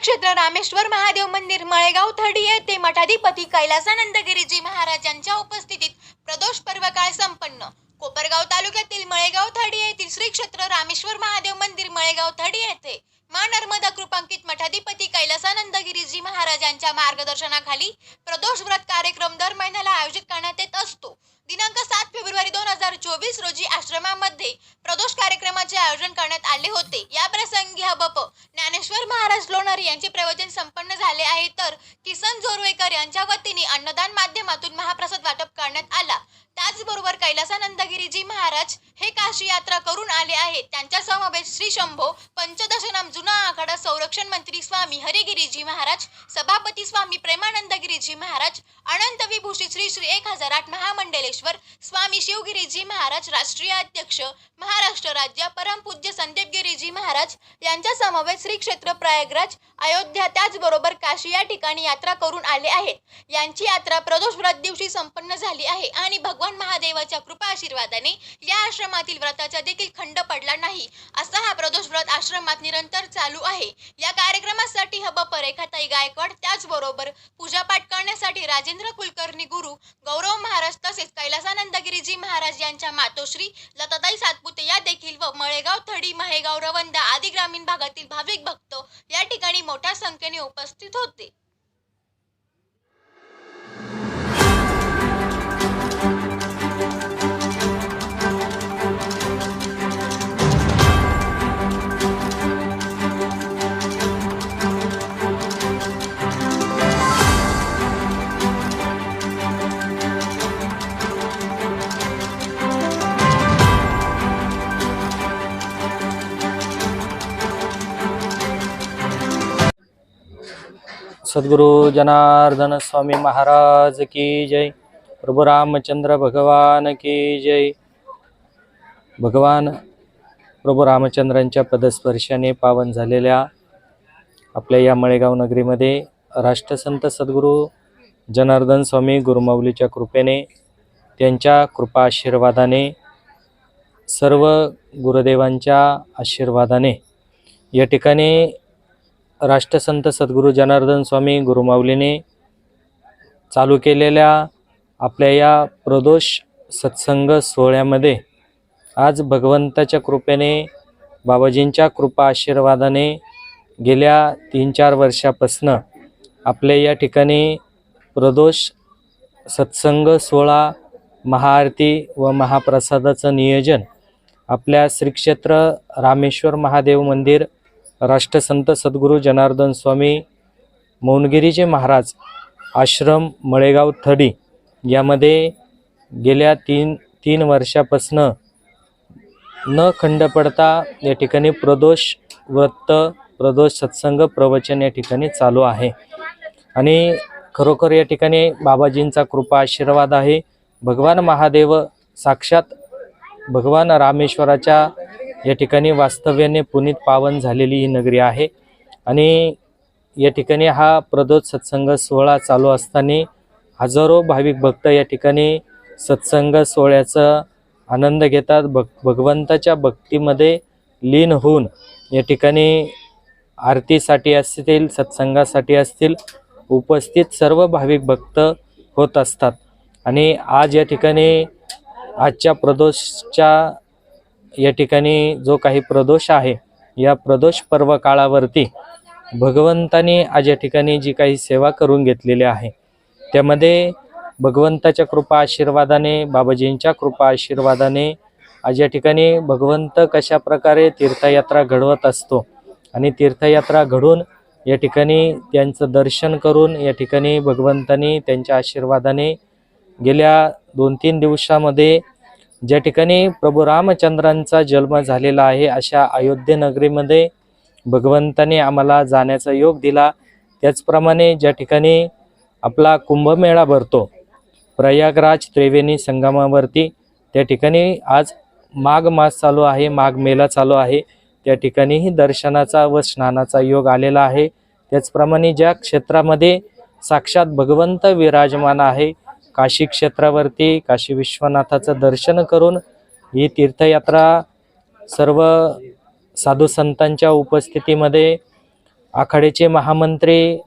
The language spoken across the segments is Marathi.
क्षेत्र रामेश्वर महादेव मंदिर मळेगाव थडी येथे मठाधिपती कैलासानंद गिरीजी महाराजांच्या उपस्थितीत प्रदोष पर्व काळ संपन्न. कोपरगाव तालुक्यातील मळेगाव थडी येथील श्री क्षेत्र रामेश्वर महादेव मंदिर मळेगाव थडी येथे मा नर्मदा कृपांकित मठाधिपती कैलासानंद गिरीजी महाराजांच्या मार्गदर्शनाखाली प्रदोष व्रत कार्यक्रम दर महिन्याला आयोजित करण्यात येत असतो. दिनांक सात फेब्रुवारी दोन हजार चोवीस रोजी आश्रमामध्ये प्रदोष कार्यक्रमाचे आयोजन करण्यात आले होते. या प्रसंगी महाराज यांचे प्रवचन संपन्न झाले आहे तर किसन जोरवेकर यांच्या वतीने अन्नदान माध्यमातून महाप्रसाद वाटप करण्यात आला. त्याचबरोबर कैलासानंदगिरीजी महाराज हे काशी यात्रा करून आले आहेत त्यांच्या समवेत श्री शंभो पंचदशनाम जुना आखाडा संरक्षण मंत्री स्वामी हरिगिरीजी महाराज सभापती स्वामी प्रेमानंदगिरीजी महाराज अनंत विभूषित श्री श्री एक हजार आठ महामंडलेश्वर स्वामी शिवगिरीजी महाराज राष्ट्रीय अध्यक्ष महाराष्ट्र राज्य परमपूज्य संदीप गिरीजी महाराज यांच्या समवेत श्री क्षेत्र प्रयागराज अयोध्या त्याचबरोबर काशी या ठिकाणी यात्रा करून आले आहेत यांची यात्रा प्रदोष व्रत दिवशी संपन्न झाली आहे आणि भगवान महादेवाच्या कृपा आशीर्वादाने या आश्रम आश्रमातील व्रताचा देखील खंड पडला नाही. असा हा प्रदोष व्रत आश्रमात निरंतर चालू आहे. या कार्यक्रमासाठी हब परेखाताई गायकवाड त्याचबरोबर पूजापाठ करण्यासाठी राजेंद्र कुलकर्णी गुरु गौरव महाराज तसेच कैलासानंदगिरीजी महाराज यांच्या मातोश्री लताताई सातपुते या देखील व मळेगाव थडी महेगाव रवंदा आदी ग्रामीण भागातील भाविक भक्त या ठिकाणी मोठ्या संख्येने उपस्थित होते. सद्गुरु जनार्दन स्वामी महाराज की जय। प्रभू रामचंद्र भगवान की जय। भगवान प्रभू रामचंद्रांच्या पदस्पर्शाने पावन झालेल्या आपल्या या मळेगाव नगरीमध्ये राष्ट्रसंत सद्गुरू जनार्दन स्वामी गुरुमाऊलीच्या कृपेने त्यांच्या कृपा आशीर्वादाने सर्व गुरुदेवांच्या आशीर्वादाने या ठिकाणी राष्ट्रसंत सद्गुरू जनार्दन स्वामी गुरुमाऊलीने चालू केलेल्या आपल्या या प्रदोष सत्संग सोहळ्यामध्ये आज भगवंताच्या कृपेने बाबाजींच्या कृपा आशीर्वादाने गेल्या तीन चार वर्षापासनं आपल्या या ठिकाणी प्रदोष सत्संग सोहळा महाआरती व महाप्रसादाचं नियोजन आपल्या श्रीक्षेत्र रामेश्वर महादेव मंदिर राष्ट्रसंत सद्गुरू जनार्दन स्वामी मौनगिरीचे महाराज आश्रम मळेगाव थडी यामध्ये गेल्या तीन तीन वर्षापासनं न खंड पडता या ठिकाणी प्रदोष व्रत प्रदोष सत्संग प्रवचन या ठिकाणी चालू आहे. आणि खरोखर या ठिकाणी बाबाजींचा कृपा आशीर्वाद आहे. भगवान महादेव साक्षात भगवान रामेश्वराच्या या ठिकाणी वास्तव्याने पुनीत पावन झालेली ही नगरी आहे. आणि या ठिकाणी हा प्रदोष सत्संग सोहळा चालू असताना हजारो भाविक भक्त या ठिकाणी सत्संग सोहळ्याचा आनंद घेतात. भग भगवंताच्या भक्तीमध्ये लीन होऊन या ठिकाणी आरतीसाठी असतील सत्संगासाठी असतील उपस्थित सर्व भाविक भक्त होत असतात. आणि आज या ठिकाणी आजच्या प्रदोषच्या या ठिकाणी जो काही प्रदोष आहे या प्रदोष पर्व काळावरती भगवंताने आज या ठिकाणी जी काही सेवा करून घेतलेली आहे त्यामध्ये भगवंताच्या कृपा आशीर्वादाने बाबाजींच्या कृपा आशीर्वादाने आज या ठिकाणी भगवंत कशा प्रकारे तीर्थयात्रा घडवत असतो आणि तीर्थयात्रा घडून या ठिकाणी त्यांचं दर्शन करून या ठिकाणी भगवंतानी त्यांच्या आशीर्वादाने गेल्या दोन तीन दिवसामध्ये ज्या ठिकाणी प्रभू रामचंद्रांचा जन्म झालेला आहे अशा अयोध्ये नगरीमध्ये भगवंताने आम्हाला जाण्याचा योग दिला. त्याचप्रमाणे ज्या ठिकाणी आपला कुंभमेळा भरतो प्रयागराज त्रिवेणी संगमावरती त्या ठिकाणी आज माघ मास चालू आहे माघ मेला चालू आहे. त्या ठिकाणीही दर्शनाचा व स्नानाचा योग आलेला आहे. त्याचप्रमाणे ज्या क्षेत्रामध्ये साक्षात भगवंत विराजमान आहे काशी क्षेत्रावरती काशी विश्वनाथाचं दर्शन करून ही तीर्थयात्रा सर्व साधू संतांच्या उपस्थितीमध्ये आखाड्याचे महामंत्री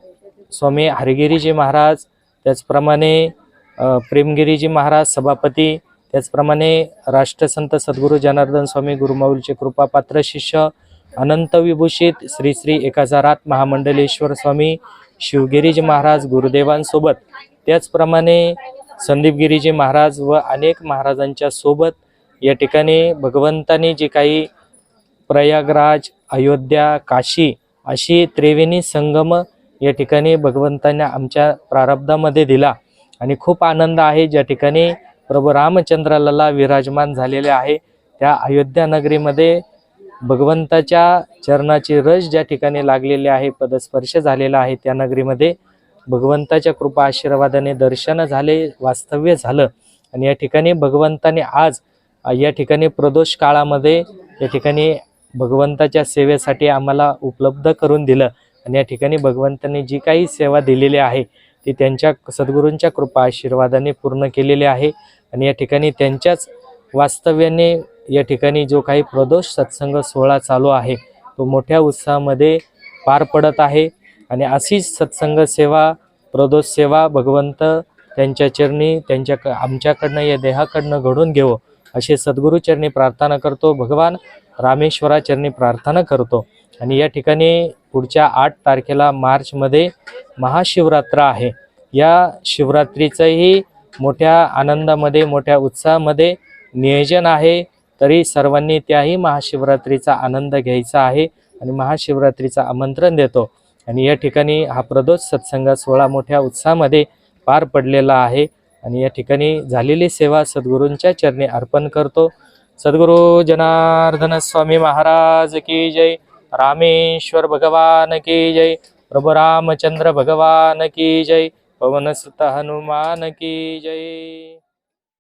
स्वामी हरगिरीजी महाराज त्याचप्रमाणे प्रेमगिरीजी महाराज सभापती त्याचप्रमाणे राष्ट्रसंत सद्गुरू जनार्दन स्वामी गुरुमाऊलचे कृपापात्र शिष्य अनंत विभूषित श्री श्री एक हजार आठ महामंडलेश्वर स्वामी शिवगिरीजी महाराज गुरुदेवांसोबत त्याचप्रमाणे संदीपगिरीजी महाराज व अनेक महाराजांच्या सोबत या ठिकाणी भगवंताने जे काही प्रयागराज अयोध्या काशी अशी त्रिवेणी संगम या ठिकाणी भगवंतांनी आमच्या प्रारब्धामध्ये दिला. आणि खूप आनंद आहे ज्या ठिकाणी प्रभू रामचंद्राला विराजमान झालेले आहे. त्या अयोध्या नगरीमध्ये भगवंताच्या चरणाची रस ज्या ठिकाणी लागलेली आहे पदस्पर्श झालेला आहे त्या नगरीमध्ये भगवंताच्या कृपा आशीर्वादाने दर्शन झाले वास्तव्य झालं. आणि या ठिकाणी भगवंताने आज या ठिकाणी प्रदोष काळामध्ये या ठिकाणी भगवंताच्या सेवेसाठी आम्हाला उपलब्ध करून दिलं. आणि या ठिकाणी भगवंतांनी जी काही सेवा दिलेली आहे ती त्यांच्या सद्गुरूंच्या कृपा आशीर्वादाने पूर्ण केलेली आहे. आणि या ठिकाणी त्यांच्याच वास्तव्याने या ठिकाणी जो काही प्रदोष सत्संग सोहळा चालू आहे तो मोठ्या उत्साहामध्ये पार पडत आहे. आणि अशीच सत्संग सेवा प्रदोष सेवा भगवंत त्यांच्या चरणी त्यांच्या आमच्याकडनं या देहाकडनं घडून घेवो सद्गुरू सद्गुरूचरणी प्रार्थना करतो भगवान रामेश्वराचरणी प्रार्थना करतो. आणि या ठिकाणी पुढच्या आठ तारखेला मार्चमध्ये महाशिवरात्र आहे. या शिवरात्रीचंही मोठ्या आनंदामध्ये मोठ्या उत्साहामध्ये नियोजन आहे. तरी सर्वांनी त्याही महाशिवरात्रीचा आनंद घ्यायचा आहे आणि महाशिवरात्रीचं आमंत्रण देतो. आणि या ठिकाणी हा प्रदोष सत्संग सोहळा मोठ्या उत्साहामध्ये पार पडलेला आहे. आणि या ठिकाणी झालेली सेवा सद्गुरूंच्या चरणी अर्पण करतो. सद्गुरू जनार्दन स्वामी महाराज की जय. रामेश्वर भगवान की जय. प्रभु रामचंद्र भगवान की जय. पवनसुत हनुमान की जय.